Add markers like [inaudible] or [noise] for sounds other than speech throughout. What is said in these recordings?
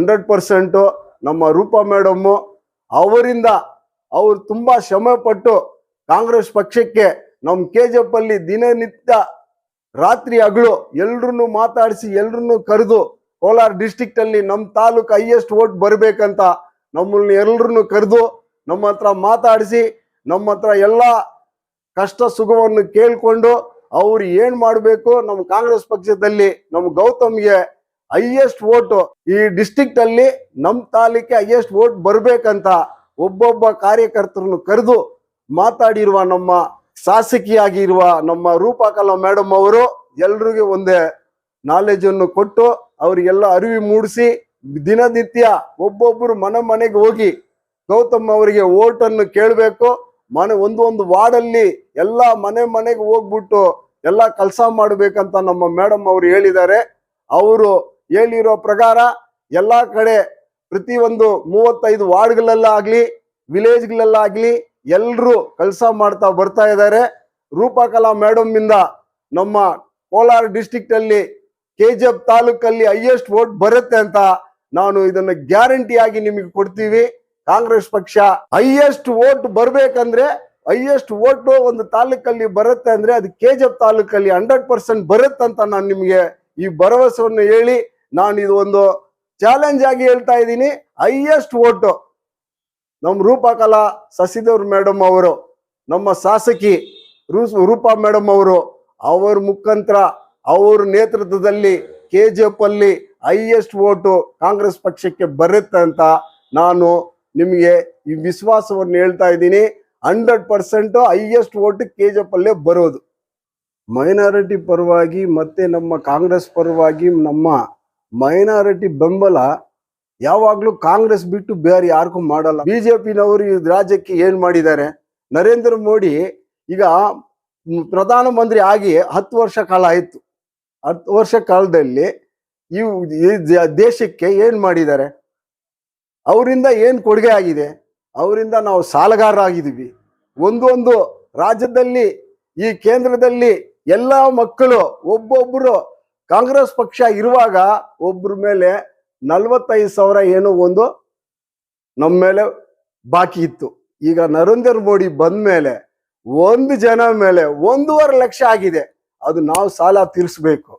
Hundred percent ನಮ್ಮ Roopa madam ಅವರಿಂದ ಅವರು ತುಂಬ ಶ್ರಮಪಟ್ಟು ಕಾಂಗ್ರೆಸ್ ಪಕ್ಷಕ್ಕೆ ನಮ್ಮ ಕೆ ಜಿ ಎಫ್ ಅಲ್ಲಿ ದಿನನಿತ್ಯ ರಾತ್ರಿ ಹಗಲು ಎಲ್ರನ್ನು ಮಾತಾಡಿಸಿ, ಎಲ್ರನ್ನು ಕರೆದು ಕೋಲಾರ ಡಿಸ್ಟಿಕ್ಟಲ್ಲಿ ನಮ್ಮ ತಾಲೂಕು ಹೈಯೆಸ್ಟ್ ವೋಟ್ ಬರಬೇಕಂತ ನಮ್ಮನ್ನ ಎಲ್ರನ್ನು ಕರೆದು ನಮ್ಮ ಹತ್ರ ಮಾತಾಡಿಸಿ, ನಮ್ಮ ಹತ್ರ ಎಲ್ಲ ಕಷ್ಟ ಸುಖವನ್ನು ಕೇಳಿಕೊಂಡು ಅವ್ರು ಏನು ಮಾಡಬೇಕು ನಮ್ಮ ಕಾಂಗ್ರೆಸ್ ಪಕ್ಷದಲ್ಲಿ ನಮ್ಮ ಗೌತಮ್ಗೆ ಹೈಯೆಸ್ಟ್ ವೋಟ್ ಈ ಡಿಸ್ಟಿಕ್ಟ್ ಅಲ್ಲಿ ನಮ್ಮ ತಾಲೂಕಿಗೆ ಹೈಯೆಸ್ಟ್ ವೋಟ್ ಬರ್ಬೇಕಂತ ಒಬ್ಬೊಬ್ಬ ಕಾರ್ಯಕರ್ತರನ್ನು ಕರೆದು ಮಾತಾಡಿರುವ ನಮ್ಮ ಶಾಸಕಿಯಾಗಿರುವ ನಮ್ಮ ರೂಪಕಲಾ ಮೇಡಮ್ ಅವರು ಎಲ್ರಿಗೂ ಒಂದೇ ನಾಲೆಜ್ ಅನ್ನು ಕೊಟ್ಟು ಅವರಿಗೆಲ್ಲ ಅರಿವು ಮೂಡಿಸಿ ದಿನನಿತ್ಯ ಒಬ್ಬೊಬ್ಬರು ಮನೆ ಮನೆಗೆ ಹೋಗಿ ಗೌತಮ್ ಅವರಿಗೆ ವೋಟ್ ಅನ್ನು ಕೇಳಬೇಕು. ಮನೆ ಒಂದೊಂದು ಒಂದು ವಾರ್ಡಲ್ಲಿ ಎಲ್ಲ ಮನೆ ಮನೆಗೆ ಹೋಗ್ಬಿಟ್ಟು ಎಲ್ಲ ಕೆಲಸ ಮಾಡಬೇಕಂತ ನಮ್ಮ ಮೇಡಮ್ ಅವರು ಹೇಳಿದ್ದಾರೆ. ಅವರು ಹೇಳಿರೋ ಪ್ರಕಾರ ಎಲ್ಲಾ ಕಡೆ ಪ್ರತಿ ಒಂದು ಮೂವತ್ತೈದು ವಾರ್ಡ್ಗಳಲ್ಲಾಗ್ಲಿ, ವಿಲೇಜ್ಗಳಲ್ಲಾಗ್ಲಿ ಎಲ್ಲರೂ ಕೆಲಸ ಮಾಡ್ತಾ ಬರ್ತಾ ಇದ್ದಾರೆ. ರೂಪಕಲಾ ಮೇಡಮ್ ಇಂದ ನಮ್ಮ ಕೋಲಾರ ಡಿಸ್ಟಿಕ್ಟ್ ಅಲ್ಲಿ ಕೆ ಜಿ ಎಫ್ ತಾಲೂಕಲ್ಲಿ ಹೈಯೆಸ್ಟ್ ವೋಟ್ ಬರುತ್ತೆ ಅಂತ ನಾನು ಇದನ್ನ ಗ್ಯಾರಂಟಿಯಾಗಿ ನಿಮಗೆ ಕೊಡ್ತೀವಿ. ಕಾಂಗ್ರೆಸ್ ಪಕ್ಷ ಹೈಯೆಸ್ಟ್ ವೋಟ್ ಬರ್ಬೇಕಂದ್ರೆ ಹೈಯೆಸ್ಟ್ ವೋಟ್ ಒಂದು ತಾಲೂಕಲ್ಲಿ ಬರುತ್ತೆ ಅಂದ್ರೆ ಅದು ಕೆ ಜಿ ಎಫ್ ತಾಲೂಕಲ್ಲಿ ಹಂಡ್ರೆಡ್ ಪರ್ಸೆಂಟ್ ಬರುತ್ತಂತ ನಾನು ನಿಮಗೆ ಈ ಭರವಸೆಯನ್ನು ಹೇಳಿ ನಾನು ಇದು ಒಂದು ಚಾಲೆಂಜ್ ಆಗಿ ಹೇಳ್ತಾ ಇದ್ದೀನಿ. ಹೈಯೆಸ್ಟ್ ವೋಟ್ ನಮ್ಮ ರೂಪಕಲಾ ಸಸಿದೇವ್ರ ಮೇಡಮ್ ಅವರು, ನಮ್ಮ ಶಾಸಕಿ ರೂಪಾ ಮೇಡಮ್ ಅವರು, ಅವರ ಮುಖಾಂತರ ಅವ್ರ ನೇತೃತ್ವದಲ್ಲಿ ಕೆ ಜಿ ಎಫ್ ಅಲ್ಲಿ ಹೈಯೆಸ್ಟ್ ವೋಟು ಕಾಂಗ್ರೆಸ್ ಪಕ್ಷಕ್ಕೆ ಬರುತ್ತೆ ಅಂತ ನಾನು ನಿಮಗೆ ಈ ವಿಶ್ವಾಸವನ್ನು ಹೇಳ್ತಾ ಇದ್ದೀನಿ. Hundred percent highest vote K G F ಅಲ್ಲೇ ಬರೋದು. ಮೈನಾರಿಟಿ ಪರವಾಗಿ ಮತ್ತೆ ನಮ್ಮ ಕಾಂಗ್ರೆಸ್ ಪರವಾಗಿ ನಮ್ಮ ಮೈನಾರಿಟಿ ಬೆಂಬಲ ಯಾವಾಗ್ಲೂ ಕಾಂಗ್ರೆಸ್ ಬಿಟ್ಟು ಬೇರೆ ಯಾರಿಗೂ ಮಾಡಲ್ಲ. ಬಿಜೆಪಿನವರು ಈ ರಾಜ್ಯಕ್ಕೆ ಏನ್ ಮಾಡಿದ್ದಾರೆ? ನರೇಂದ್ರ ಮೋದಿ ಈಗ ಪ್ರಧಾನ ಮಂತ್ರಿ ಆಗಿ ಹತ್ತು ವರ್ಷ ಕಾಲ ಆಯ್ತು. ಹತ್ತು ವರ್ಷ ಕಾಲದಲ್ಲಿ ಈ ದೇಶಕ್ಕೆ ಏನ್ ಮಾಡಿದ್ದಾರೆ? ಅವರಿಂದ ಏನ್ ಕೊಡುಗೆ ಆಗಿದೆ? ಅವರಿಂದ ನಾವು ಸಾಲಗಾರರಾಗಿದ್ದೀವಿ. ಒಂದೊಂದು ರಾಜ್ಯದಲ್ಲಿ ಈ ಕೇಂದ್ರದಲ್ಲಿ ಎಲ್ಲ ಮಕ್ಕಳು ಒಬ್ಬೊಬ್ಬರು ಕಾಂಗ್ರೆಸ್ ಪಕ್ಷ ಇರುವಾಗ ಒಬ್ಬರ ಮೇಲೆ ನಲ್ವತ್ತೈದು ಸಾವಿರ ಏನೋ ಒಂದು ನಮ್ಮ ಮೇಲೆ ಬಾಕಿ ಇತ್ತು. ಈಗ ನರೇಂದ್ರ ಮೋದಿ ಬಂದ ಮೇಲೆ ಒಂದು ಜನ ಮೇಲೆ ಒಂದೂವರೆ ಲಕ್ಷ ಆಗಿದೆ. ಅದು ನಾವು ಸಾಲ ತೀರಿಸ್ಬೇಕು.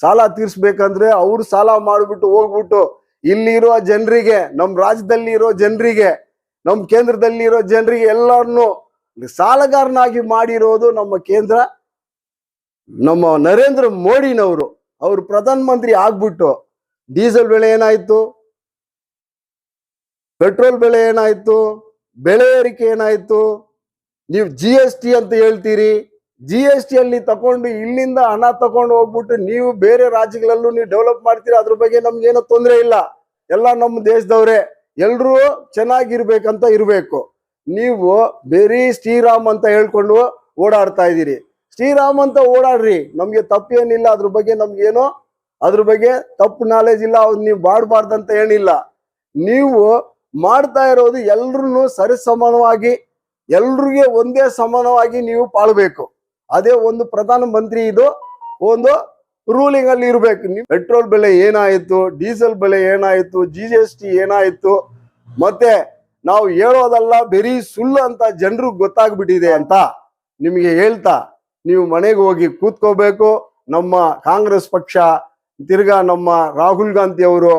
ಸಾಲ ತೀರಿಸ್ಬೇಕಂದ್ರೆ ಅವ್ರು ಸಾಲ ಮಾಡಿಬಿಟ್ಟು ಹೋಗ್ಬಿಟ್ಟು ಇಲ್ಲಿರೋ ಜನರಿಗೆ ನಮ್ಮ ರಾಜ್ಯದಲ್ಲಿ ಇರೋ ಜನರಿಗೆ ನಮ್ಮ ಕೇಂದ್ರದಲ್ಲಿ ಇರೋ ಜನರಿಗೆ ಎಲ್ಲರನ್ನು ಸಾಲಗಾರನಾಗಿ ಮಾಡಿರೋದು ನಮ್ಮ ಕೇಂದ್ರ, ನಮ್ಮ ನರೇಂದ್ರ ಮೋದಿನವರು. ಅವರು ಪ್ರಧಾನ ಮಂತ್ರಿ ಆಗ್ಬಿಟ್ಟು ಡೀಸೆಲ್ ಬೆಲೆ ಏನಾಯ್ತು? ಪೆಟ್ರೋಲ್ ಬೆಲೆ ಏನಾಯ್ತು? ಬೆಳೆ ಏರಿಕೆ ಏನಾಯ್ತು? ನೀವು ಜಿ ಎಸ್ ಟಿ ಅಂತ ಹೇಳ್ತೀರಿ. ಜಿ ಎಸ್ ಟಿ ಅಲ್ಲಿ ತಗೊಂಡು ಇಲ್ಲಿಂದ ಹಣ ತಗೊಂಡು ಹೋಗ್ಬಿಟ್ಟು ನೀವು ಬೇರೆ ರಾಜ್ಯಗಳಲ್ಲೂ ನೀವು ಡೆವಲಪ್ ಮಾಡ್ತೀರಾ? ಅದ್ರ ಬಗ್ಗೆ ನಮ್ಗೇನೋ ತೊಂದರೆ ಇಲ್ಲ. ಎಲ್ಲ ನಮ್ಮ ದೇಶದವ್ರೆ. ಎಲ್ರೂ ಚೆನ್ನಾಗಿರ್ಬೇಕಂತ ಇರಬೇಕು. ನೀವು ಬೇರೆ ಶ್ರೀರಾಮ್ ಅಂತ ಹೇಳ್ಕೊಂಡು ಓಡಾಡ್ತಾ ಇದ್ದೀರಿ. ಶ್ರೀರಾಮ್ ಅಂತ ಓಡಾಡ್ರಿ. ನಮ್ಗೆ ತಪ್ಪೇನಿಲ್ಲ ಅದ್ರ ಬಗ್ಗೆ ನಮ್ಗೇನೋ ಅದ್ರ ಬಗ್ಗೆ ತಪ್ಪು ನಾಲೆಜ್ ಇಲ್ಲ, ಅವ್ರು ನೀವು ಮಾಡಬಾರ್ದಂತ ಏನಿಲ್ಲ. ನೀವು ಮಾಡ್ತಾ ಇರೋದು ಎಲ್ರೂ ಸರಿಸಮಾನವಾಗಿ ಎಲ್ರಿಗೆ ಒಂದೇ ಸಮಾನವಾಗಿ ನೀವು ಪಾಳ್ಬೇಕು. ಅದೇ ಒಂದು ಪ್ರಧಾನ ಮಂತ್ರಿ ಇದು, ಒಂದು ರೂಲಿಂಗ್ ಅಲ್ಲಿ ಇರ್ಬೇಕು. ನೀವು ಪೆಟ್ರೋಲ್ ಬೆಲೆ ಏನಾಯ್ತು ಡೀಸೆಲ್ ಬೆಲೆ ಏನಾಯ್ತು ಜಿ ಜಿ ಎಸ್ ಟಿ ಏನಾಯ್ತು, ಮತ್ತೆ ನಾವು ಹೇಳೋದಲ್ಲ, ಬರೀ ಸುಳ್ಳು ಅಂತ ಜನರಿಗೆ ಗೊತ್ತಾಗ್ಬಿಟ್ಟಿದೆ ಅಂತ ನಿಮಗೆ ಹೇಳ್ತಾ ನೀವು ಮನೆಗೆ ಹೋಗಿ ಕೂತ್ಕೋಬೇಕು. ನಮ್ಮ ಕಾಂಗ್ರೆಸ್ ಪಕ್ಷ, ತಿರ್ಗಾ ನಮ್ಮ ರಾಹುಲ್ ಗಾಂಧಿ ಅವರು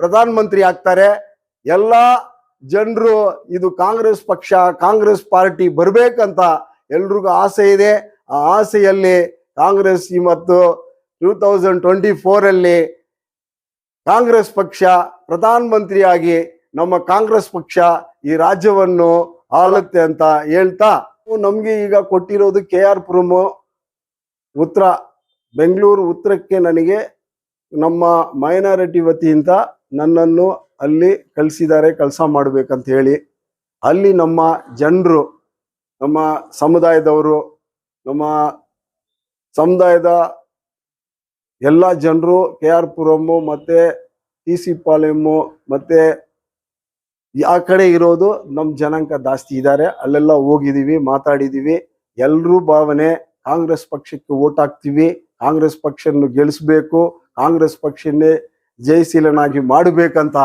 ಪ್ರಧಾನ ಮಂತ್ರಿ ಆಗ್ತಾರೆ. ಎಲ್ಲ ಜನರು ಇದು ಕಾಂಗ್ರೆಸ್ ಪಕ್ಷ, ಕಾಂಗ್ರೆಸ್ ಪಾರ್ಟಿ ಬರ್ಬೇಕಂತ ಎಲ್ರಿಗೂ ಆಸೆ ಇದೆ. ಆ ಆಸೆಯಲ್ಲಿ ಕಾಂಗ್ರೆಸ್ ಮತ್ತು ಟೂ ತೌಸಂಡ್ ಟ್ವೆಂಟಿ ಫೋರಲ್ಲಿ ಕಾಂಗ್ರೆಸ್ ಪಕ್ಷ ಪ್ರಧಾನ ಮಂತ್ರಿಯಾಗಿ ನಮ್ಮ ಕಾಂಗ್ರೆಸ್ ಪಕ್ಷ ಈ ರಾಜ್ಯವನ್ನು ಆಳುತ್ತೆ ಅಂತ ಹೇಳ್ತಾ ನಮ್ಗೆ ಈಗ ಕೊಟ್ಟಿರೋದು ಕೆ ಆರ್ ಪುರಮು. ಉತ್ತರ ಬೆಂಗಳೂರು ಉತ್ತರಕ್ಕೆ ನನಗೆ ನಮ್ಮ ಮೈನಾರಿಟಿ ವತಿಯಿಂದ ನನ್ನನ್ನು ಅಲ್ಲಿ ಕಳಿಸಿದ್ದಾರೆ ಕೆಲಸ ಮಾಡಬೇಕಂತ ಹೇಳಿ. ಅಲ್ಲಿ ನಮ್ಮ ಜನರು, ನಮ್ಮ ಸಮುದಾಯದವರು, ನಮ್ಮ ಸಮುದಾಯದ ಎಲ್ಲ ಜನರು ಕೆ ಆರ್ ಪುರಮ್ಮು ಮತ್ತು ಟಿ ಸಿ ಪಾಲೆಮ್ಮು ಮತ್ತೆ ಆ ಕಡೆ ಇರೋದು ನಮ್ಮ ಜನಾಂಗ ಜಾಸ್ತಿ ಇದ್ದಾರೆ. ಅಲ್ಲೆಲ್ಲ ಹೋಗಿದ್ದೀವಿ, ಮಾತಾಡಿದ್ದೀವಿ. ಎಲ್ಲರೂ ಭಾವನೆ ಕಾಂಗ್ರೆಸ್ ಪಕ್ಷಕ್ಕೆ ಓಟ್ ಹಾಕ್ತೀವಿ. ಕಾಂಗ್ರೆಸ್ ಪಕ್ಷವನ್ನು ಗೆಲ್ಲಿಸ್ಬೇಕು ಕಾಂಗ್ರೆಸ್ ಪಕ್ಷನೇ ಜಯಶೀಲನಾಗಿ ಮಾಡಬೇಕಂತ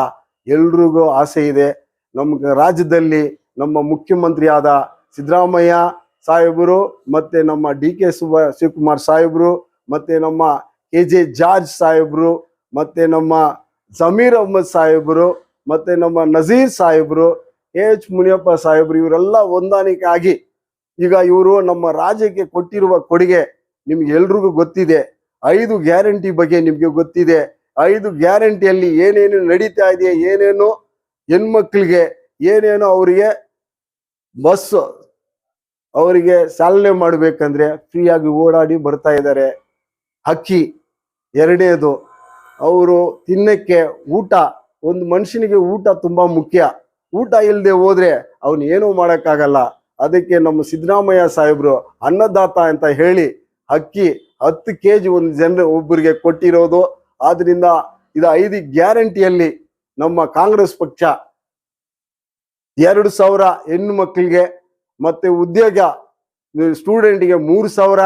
ಎಲ್ರಿಗೂ ಆಸೆ ಇದೆ. ನಮ್ಮ ರಾಜ್ಯದಲ್ಲಿ ನಮ್ಮ ಮುಖ್ಯಮಂತ್ರಿ ಆದ ಸಿದ್ದರಾಮಯ್ಯ ಸಾಹೇಬರು ಮತ್ತೆ ನಮ್ಮ ಡಿ ಕೆ ಸುಬ ಶಿವಕುಮಾರ್ ಸಾಹೇಬರು ಮತ್ತೆ ನಮ್ಮ ಕೆ ಜೆ ಜಾರ್ಜ್ ಸಾಹೇಬರು ಮತ್ತೆ ನಮ್ಮ ಜಮೀರ್ ಅಹ್ಮದ್ ಸಾಹೇಬರು ಮತ್ತೆ ನಮ್ಮ ನಜೀರ್ ಸಾಹೇಬ್ರು ಎ ಎಚ್ ಮುನಿಯಪ್ಪ ಸಾಹೇಬ್ರು ಇವರೆಲ್ಲ ಹೊಂದಾಣಿಕೆ ಆಗಿ ಈಗ ಇವರು ನಮ್ಮ ರಾಜ್ಯಕ್ಕೆ ಕೊಟ್ಟಿರುವ ಕೊಡುಗೆ ನಿಮ್ಗೆ ಎಲ್ರಿಗೂ ಗೊತ್ತಿದೆ. ಐದು ಗ್ಯಾರಂಟಿ ಬಗ್ಗೆ ನಿಮ್ಗೆ ಗೊತ್ತಿದೆ. ಐದು ಗ್ಯಾರಂಟಿಯಲ್ಲಿ ಏನೇನು ನಡೀತಾ ಇದೆ, ಏನೇನು ಹೆಣ್ಮಕ್ಳಿಗೆ, ಏನೇನು ಅವರಿಗೆ ಬಸ್ ಅವರಿಗೆ ಚಾಲನೆ ಮಾಡಬೇಕಂದ್ರೆ ಫ್ರೀಯಾಗಿ ಓಡಾಡಿ ಬರ್ತಾ ಇದ್ದಾರೆ. ಅಕ್ಕಿ ಎರಡೇದು ಅವರು ತಿನ್ನಕ್ಕೆ ಊಟ ಒಂದು ಮನುಷ್ಯನಿಗೆ ಊಟ ತುಂಬಾ ಮುಖ್ಯ. ಊಟ ಇಲ್ಲದೆ ಹೋದ್ರೆ ಅವನು ಏನೂ ಮಾಡೋಕ್ಕಾಗಲ್ಲ. ಅದಕ್ಕೆ ನಮ್ಮ ಸಿದ್ದರಾಮಯ್ಯ ಸಾಹೇಬ್ರು ಅನ್ನದಾತ ಅಂತ ಹೇಳಿ ಅಕ್ಕಿ ಹತ್ತು ಕೆ ಜಿ ಒಂದು ಜನ ಒಬ್ಬರಿಗೆ ಕೊಟ್ಟಿರೋದು. ಆದ್ರಿಂದ ಇದು ಐದು ಗ್ಯಾರಂಟಿಯಲ್ಲಿ ನಮ್ಮ ಕಾಂಗ್ರೆಸ್ ಪಕ್ಷ ಎರಡು ಸಾವಿರ ಹೆಣ್ಣು ಮಕ್ಕಳಿಗೆ ಮತ್ತೆ ಉದ್ಯೋಗ ಸ್ಟೂಡೆಂಟ್ಗೆ ಮೂರು ಸಾವಿರ.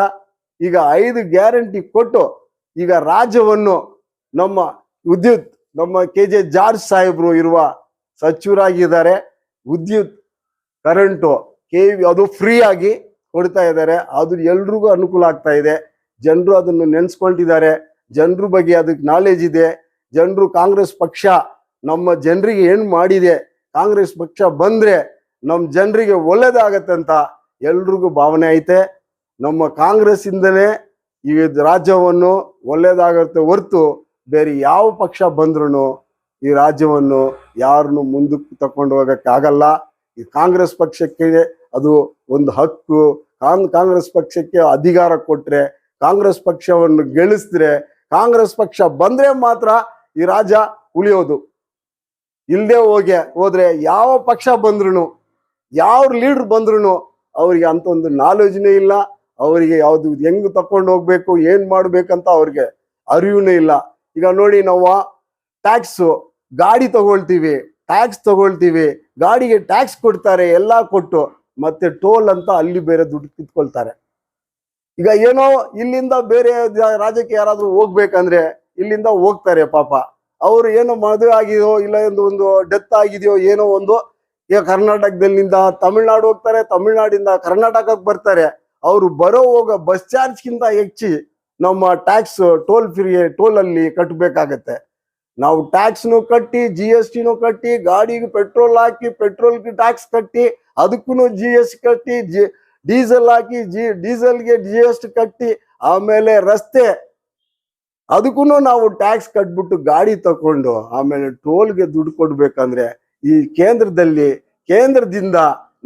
ಈಗ ಐದು ಗ್ಯಾರಂಟಿ ಕೊಟ್ಟು ಈಗ ರಾಜ್ಯವನ್ನು ನಮ್ಮ ವಿದ್ಯುತ್ ನಮ್ಮ ಕೆ ಜೆ ಜಾರ್ಜ್ ಸಾಹೇಬ್ರು ಇರುವ ಸಚಿವರಾಗಿದ್ದಾರೆ. ವಿದ್ಯುತ್, ಕರೆಂಟು, ಕೆ, ಅದು ಫ್ರೀ ಆಗಿ ಕೊಡ್ತಾ ಇದ್ದಾರೆ. ಅದು ಎಲ್ರಿಗೂ ಅನುಕೂಲ ಆಗ್ತಾ ಇದೆ. ಜನರು ಅದನ್ನು ನೆನೆಸ್ಕೊಂಡಿದ್ದಾರೆ. ಜನರ ಬಗ್ಗೆ ಅದಕ್ಕೆ ನಾಲೆಜ್ ಇದೆ. ಜನರು ಕಾಂಗ್ರೆಸ್ ಪಕ್ಷ ನಮ್ಮ ಜನರಿಗೆ ಏನು ಮಾಡಿದೆ, ಕಾಂಗ್ರೆಸ್ ಪಕ್ಷ ಬಂದರೆ ನಮ್ಮ ಜನರಿಗೆ ಒಳ್ಳೇದಾಗತ್ತೆ ಅಂತ ಎಲ್ರಿಗೂ ಭಾವನೆ ಐತೆ. ನಮ್ಮ ಕಾಂಗ್ರೆಸ್ ಇಂದನೇ ಈ ರಾಜ್ಯವನ್ನು ಒಳ್ಳೇದಾಗತ್ತೆ ಹೊರ್ತು ಬೇರೆ ಯಾವ ಪಕ್ಷ ಬಂದ್ರು ಈ ರಾಜ್ಯವನ್ನು ಯಾರನ್ನು ಮುಂದಕ್ಕೆ ತಕೊಂಡು ಹೋಗಕ್ಕಾಗಲ್ಲ ಈ ಕಾಂಗ್ರೆಸ್ ಪಕ್ಷಕ್ಕೆ ಅದು ಒಂದು ಹಕ್ಕು. ಕಾಂಗ್ ಕಾಂಗ್ರೆಸ್ ಪಕ್ಷಕ್ಕೆ ಅಧಿಕಾರ ಕೊಟ್ರೆ, ಕಾಂಗ್ರೆಸ್ ಪಕ್ಷವನ್ನು ಗೆಲ್ಲಿಸಿದ್ರೆ, ಕಾಂಗ್ರೆಸ್ ಪಕ್ಷ ಬಂದ್ರೆ ಮಾತ್ರ ಈ ರಾಜ್ಯ ಉಳಿಯೋದು. ಇಲ್ಲದೆ ಹೋಗಿ, ಹೋದ್ರೆ ಯಾವ ಪಕ್ಷ ಬಂದ್ರು ಯಾವ ಲೀಡರ್ ಬಂದ್ರು ಅವ್ರಿಗೆ ಅಂತ ಒಂದು ನಾಲೆಜ್ನೇ ಇಲ್ಲ. ಅವರಿಗೆ ಯಾವ್ದು ಹೆಂಗ್ ತಕೊಂಡು ಹೋಗ್ಬೇಕು, ಏನ್ ಮಾಡ್ಬೇಕಂತ ಅವ್ರಿಗೆ ಅರಿವುನೇ ಇಲ್ಲ. ಈಗ ನೋಡಿ ನಾವು ಟ್ಯಾಕ್ಸ್ ಗಾಡಿ ತಗೊಳ್ತೀವಿ ಟ್ಯಾಕ್ಸ್ ತಗೊಳ್ತೀವಿ, ಗಾಡಿಗೆ ಟ್ಯಾಕ್ಸ್ ಕೊಡ್ತಾರೆ, ಎಲ್ಲ ಕೊಟ್ಟು ಮತ್ತೆ ಟೋಲ್ ಅಂತ ಅಲ್ಲಿ ಬೇರೆ ದುಡ್ಡು ಕಿತ್ಕೊಳ್ತಾರೆ. ಈಗ ಏನೋ ಇಲ್ಲಿಂದ ಬೇರೆ ರಾಜ್ಯಕ್ಕೆ ಯಾರಾದ್ರೂ ಹೋಗ್ಬೇಕಂದ್ರೆ ಇಲ್ಲಿಂದ ಹೋಗ್ತಾರೆ ಪಾಪ. ಅವ್ರು ಏನೋ ಮದುವೆ ಆಗಿದೆಯೋ ಇಲ್ಲ ಒಂದು ಒಂದು ಡೆತ್ ಆಗಿದೆಯೋ ಏನೋ ಒಂದು, ಈಗ ಕರ್ನಾಟಕದಲ್ಲಿಂದ ತಮಿಳ್ನಾಡು ಹೋಗ್ತಾರೆ, ತಮಿಳ್ನಾಡಿಂದ ಕರ್ನಾಟಕಕ್ಕೆ ಬರ್ತಾರೆ. ಅವರು ಬರೋ ಹೋಗೋ ಬಸ್ ಚಾರ್ಜ್ಗಿಂತ ಹೆಚ್ಚಿ ನಮ್ಮ ಟ್ಯಾಕ್ಸ್ ಟೋಲ್ ಫ್ರೀ ಟೋಲ್ ಅಲ್ಲಿ ಕಟ್ಟಬೇಕಾಗತ್ತೆ ನಾವು ಟ್ಯಾಕ್ಸ್ನು ಕಟ್ಟಿ ಜಿ ಎಸ್ ಟಿನೂ ಕಟ್ಟಿ, ಗಾಡಿಗೆ ಪೆಟ್ರೋಲ್ ಹಾಕಿ ಪೆಟ್ರೋಲ್ಗೆ ಟ್ಯಾಕ್ಸ್ ಕಟ್ಟಿ ಅದಕ್ಕೂ ಜಿ ಎಸ್ ಕಟ್ಟಿ ಜಿ ಡೀಸೆಲ್ ಹಾಕಿ ಜಿ ಡೀಸೆಲ್ಗೆ ಜಿ ಎಸ್ ಟಿ ಕಟ್ಟಿ, ಆಮೇಲೆ ರಸ್ತೆ. ಅದಕ್ಕೂ ನಾವು ಟ್ಯಾಕ್ಸ್ ಕಟ್ಬಿಟ್ಟು ಗಾಡಿ ತಕೊಂಡು ಆಮೇಲೆ ಟೋಲ್ಗೆ ದುಡ್ಡು ಕೊಡ್ಬೇಕಂದ್ರೆ ಈ ಕೇಂದ್ರದಲ್ಲಿ, ಕೇಂದ್ರದಿಂದ,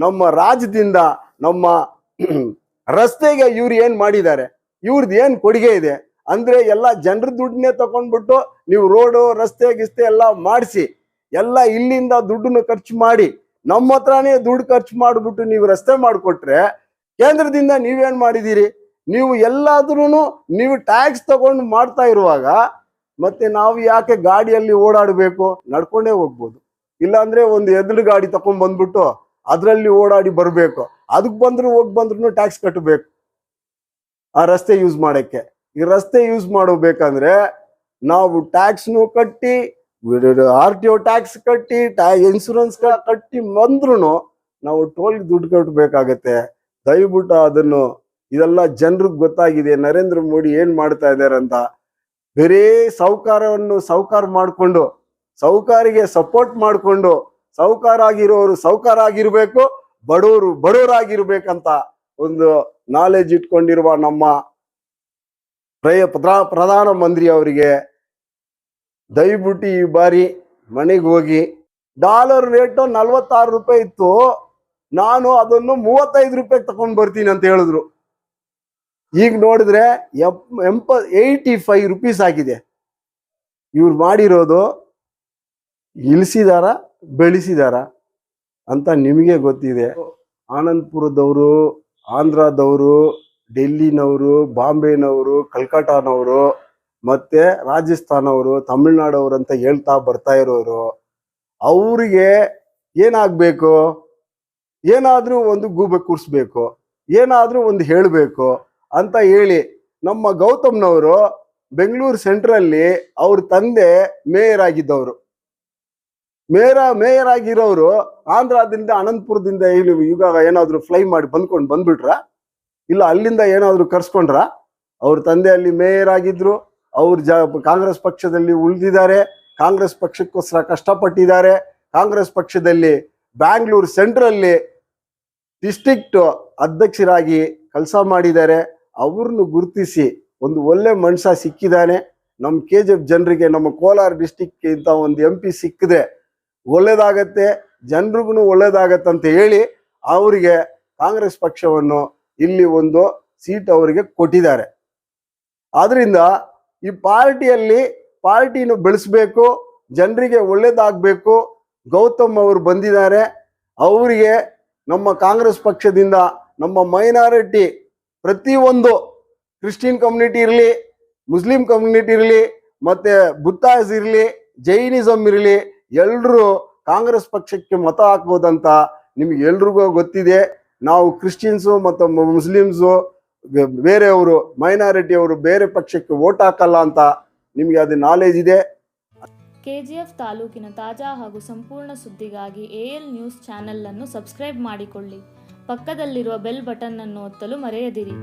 ನಮ್ಮ ರಾಜ್ಯದಿಂದ ನಮ್ಮ [clears throat] ರಸ್ತೆಗೆ ಇವ್ರು ಏನ್ ಮಾಡಿದ್ದಾರೆ? ಇವ್ರದ್ದು ಏನ್ ಕೊಡುಗೆ ಇದೆ? ಅಂದ್ರೆ ಎಲ್ಲ ಜನರ ದುಡ್ಡನ್ನೇ ತಕೊಂಡ್ಬಿಟ್ಟು ನೀವು ರೋಡು, ರಸ್ತೆ, ಗಿಸ್ತೆ ಎಲ್ಲ ಮಾಡಿಸಿ, ಎಲ್ಲ ಇಲ್ಲಿಂದ ದುಡ್ಡನ್ನು ಖರ್ಚು ಮಾಡಿ, ನಮ್ಮ ಹತ್ರನೇ ದುಡ್ಡು ಖರ್ಚು ಮಾಡಿಬಿಟ್ಟು ನೀವು ರಸ್ತೆ ಮಾಡಿಕೊಟ್ರೆ, ಕೇಂದ್ರದಿಂದ ನೀವೇನ್ ಮಾಡಿದ್ದೀರಿ ನೀವು ಎಲ್ಲಾದ್ರೂ ನೀವು ಟ್ಯಾಕ್ಸ್ ತಗೊಂಡು ಮಾಡ್ತಾ ಇರುವಾಗ ಮತ್ತೆ ನಾವು ಯಾಕೆ ಗಾಡಿಯಲ್ಲಿ ಓಡಾಡಬೇಕು? ನಡ್ಕೊಂಡೇ ಹೋಗ್ಬೋದು. ಇಲ್ಲಾಂದ್ರೆ ಒಂದು ಎದುರು ಗಾಡಿ ತಕೊಂಡ್ ಬಂದ್ಬಿಟ್ಟು ಅದರಲ್ಲಿ ಓಡಾಡಿ ಬರಬೇಕು. ಅದಕ್ಕೆ ಬಂದ್ರು ಹೋಗಿ ಬಂದ್ರು ಟ್ಯಾಕ್ಸ್ ಕಟ್ಟಬೇಕು ಆ ರಸ್ತೆ ಯೂಸ್ ಮಾಡಕ್ಕೆ. ಈ ರಸ್ತೆ ಯೂಸ್ ಮಾಡಬೇಕಂದ್ರೆ ನಾವು ಟ್ಯಾಕ್ಸ್ನು ಕಟ್ಟಿ ಆರ್ ಟಿ ಒ ಟ್ಯಾಕ್ಸ್ ಕಟ್ಟಿ ಟ್ಯಾ ಇನ್ಸೂರೆನ್ಸ್ ಕಟ್ಟಿ ಬಂದ್ರು ನಾವು ಟೋಲ್ ದುಡ್ಡು ಕಟ್ಟಬೇಕಾಗತ್ತೆ ದಯವಿಟ್ಟು ಅದನ್ನು ಇದೆಲ್ಲ ಜನರಿಗೆ ಗೊತ್ತಾಗಿದೆ, ನರೇಂದ್ರ ಮೋದಿ ಏನ್ ಮಾಡ್ತಾ ಇದ್ದಾರೆ ಅಂತ. ಬೇರೆ ಸೌಕಾರವನ್ನು ಸೌಕಾರ ಮಾಡಿಕೊಂಡು, ಸೌಕಾರಿಗೆ ಸಪೋರ್ಟ್ ಮಾಡಿಕೊಂಡು ಸೌಕಾರ ಆಗಿರೋರು ಸೌಕಾರ ಆಗಿರ್ಬೇಕು ಬಡವರು ಬಡವರಾಗಿರ್ಬೇಕಂತ ಒಂದು ನಾಲೆಜ್ ಇಟ್ಕೊಂಡಿರುವ ನಮ್ಮ ಪ್ರಯ ಪ್ರಧಾ- ಪ್ರಧಾನ ಮಂತ್ರಿ ಅವರಿಗೆ ದಯವಿಟ್ಟು ಈ ಬಾರಿ ಮನೆಗೆ ಹೋಗಿ ಡಾಲರ್ ರೇಟು ನಲ್ವತ್ತಾರು ರೂಪಾಯಿ ಇತ್ತು. ನಾನು ಅದನ್ನು ಮೂವತ್ತೈದು ರೂಪಾಯಿ ತಗೊಂಡು ಬರ್ತೀನಿ ಅಂತ ಹೇಳಿದ್ರು. ಈಗ ನೋಡಿದ್ರೆ ಎಪ್ ಎಂಪ ಏಯ್ಟಿ ಫೈವ್ ರುಪೀಸ್ ಆಗಿದೆ. ಇವ್ರು ಮಾಡಿರೋದು ಇಳಿಸಿದಾರ, ಬೆಳೆಸಿದಾರ ಅಂತ ನಿಮಗೆ ಗೊತ್ತಿದೆ. ಆನಂದ್ಪುರದವರು ಆಂಧ್ರದವರು, ಡೆಲ್ಲಿನವರು, ಬಾಂಬೆನವರು ಕಲ್ಕಟ್ಟಾನವರು ಮತ್ತೆ ರಾಜಸ್ಥಾನವರು, ತಮಿಳ್ನಾಡವರು ಅಂತ ಹೇಳ್ತಾ ಬರ್ತಾ ಇರೋರು, ಅವರಿಗೆ ಏನಾಗ್ಬೇಕು? ಏನಾದರೂ ಒಂದು ಗೂಬೆ ಕೂರಿಸ್ಬೇಕು, ಏನಾದರೂ ಒಂದು ಹೇಳಬೇಕು ಅಂತ ಹೇಳಿ ನಮ್ಮ ಗೌತಮ್ನವರು ಬೆಂಗಳೂರು ಸೆಂಟ್ರಲ್ಲಿ ಅವ್ರ ತಂದೆ ಮೇಯರ್ ಆಗಿದ್ದವರು. ಮೇಯರ್ ಮೇಯರ್ ಆಗಿರೋರು ಆಂಧ್ರದಿಂದ ಅನಂತಪುರದಿಂದ ಇಲ್ಲಿ ಇವಾಗ ಏನಾದ್ರು ಫ್ಲೈ ಮಾಡಿ ಬಂದ್ಕೊಂಡು ಬಂದ್ಬಿಟ್ರ? ಇಲ್ಲ ಅಲ್ಲಿಂದ ಏನಾದ್ರು ಕರ್ಸ್ಕೊಂಡ್ರ? ಅವ್ರ ತಂದೆ ಅಲ್ಲಿ ಮೇಯರ್ ಆಗಿದ್ರು, ಅವ್ರ ಜ, ಕಾಂಗ್ರೆಸ್ ಪಕ್ಷದಲ್ಲಿ ಉಳಿದಿದ್ದಾರೆ, ಕಾಂಗ್ರೆಸ್ ಪಕ್ಷಕ್ಕೋಸ್ಕರ ಕಷ್ಟಪಟ್ಟಿದ್ದಾರೆ, ಕಾಂಗ್ರೆಸ್ ಪಕ್ಷದಲ್ಲಿ ಬ್ಯಾಂಗ್ಳೂರು ಸೆಂಟ್ರಲ್ಲಿ ಡಿಸ್ಟಿಕ್ಟ್ ಅಧ್ಯಕ್ಷರಾಗಿ ಕೆಲಸ ಮಾಡಿದ್ದಾರೆ, ಅವ್ರನ್ನು ಗುರುತಿಸಿ ಒಂದು ಒಳ್ಳೆ ಮನುಷ್ಯ ಸಿಕ್ಕಿದ್ದಾನೆ. ನಮ್ಮ ಕೆ ಜಿ ಎಫ್ ಜನರಿಗೆ ನಮ್ಮ ಕೋಲಾರ ಡಿಸ್ಟಿಕ್ ಇಂತ ಒಂದು ಎಂ ಪಿ ಸಿಕ್ಕಿದೆ ಒಳ್ಳೇದಾಗತ್ತೆ, ಜನರಿಗೂ ಒಳ್ಳೇದಾಗತ್ತೆ ಅಂತ ಹೇಳಿ ಅವರಿಗೆ ಕಾಂಗ್ರೆಸ್ ಪಕ್ಷವನ್ನು ಇಲ್ಲಿ ಒಂದು ಸೀಟ್ ಅವರಿಗೆ ಕೊಟ್ಟಿದ್ದಾರೆ. ಆದ್ರಿಂದ ಈ ಪಾರ್ಟಿಯಲ್ಲಿ ಪಾರ್ಟಿನ ಬೆಳೆಸಬೇಕು, ಜನರಿಗೆ ಒಳ್ಳೇದಾಗಬೇಕು, ಗೌತಮ್ ಅವರು ಬಂದಿದ್ದಾರೆ, ಅವರಿಗೆ ನಮ್ಮ ಕಾಂಗ್ರೆಸ್ ಪಕ್ಷದಿಂದ ನಮ್ಮ ಮೈನಾರಿಟಿ ಪ್ರತಿಯೊಂದು ಕ್ರಿಶ್ಚಿಯನ್ ಕಮ್ಯುನಿಟಿ ಇರಲಿ, ಮುಸ್ಲಿಂ ಕಮ್ಯುನಿಟಿ ಇರಲಿ, ಮತ್ತು ಬುತ್ತಾಸ್ ಇರಲಿ ಜೈನಿಸಮ್ ಇರಲಿ ಎಲ್ಲರೂ ಕಾಂಗ್ರೆಸ್ ಪಕ್ಷಕ್ಕೆ ಮತ ಹಾಕ್ಬೋದಂತ ನಿಮ್ಗೆ ಎಲ್ರಿಗೂ ಗೊತ್ತಿದೆ. ನಾವು ಕ್ರಿಶ್ಚಿಯನ್ಸು ಮತ್ತು ಮುಸ್ಲಿಮ್ಸು ಬೇರೆಯವರು ಮೈನಾರಿಟಿ ಅವರು ಬೇರೆ ಪಕ್ಷಕ್ಕೆ ವೋಟ್ ಹಾಕಲ್ಲ ಅಂತ ನಿಮಗೆ ಅದು ನಾಲೆಜ್ ಇದೆ. ಕೆಜಿಎಫ್ ತಾಲೂಕಿನ ತಾಜಾ ಹಾಗೂ ಸಂಪೂರ್ಣ ಸುದ್ದಿಗಾಗಿ ಎಎಲ್ ನ್ಯೂಸ್ ಚಾನೆಲ್ ಅನ್ನು ಸಬ್ಸ್ಕ್ರೈಬ್ ಮಾಡಿಕೊಳ್ಳಿ. ಪಕ್ಕದಲ್ಲಿರುವ ಬೆಲ್ ಬಟನ್ ಅನ್ನು ಒತ್ತಲು ಮರೆಯದಿರಿ.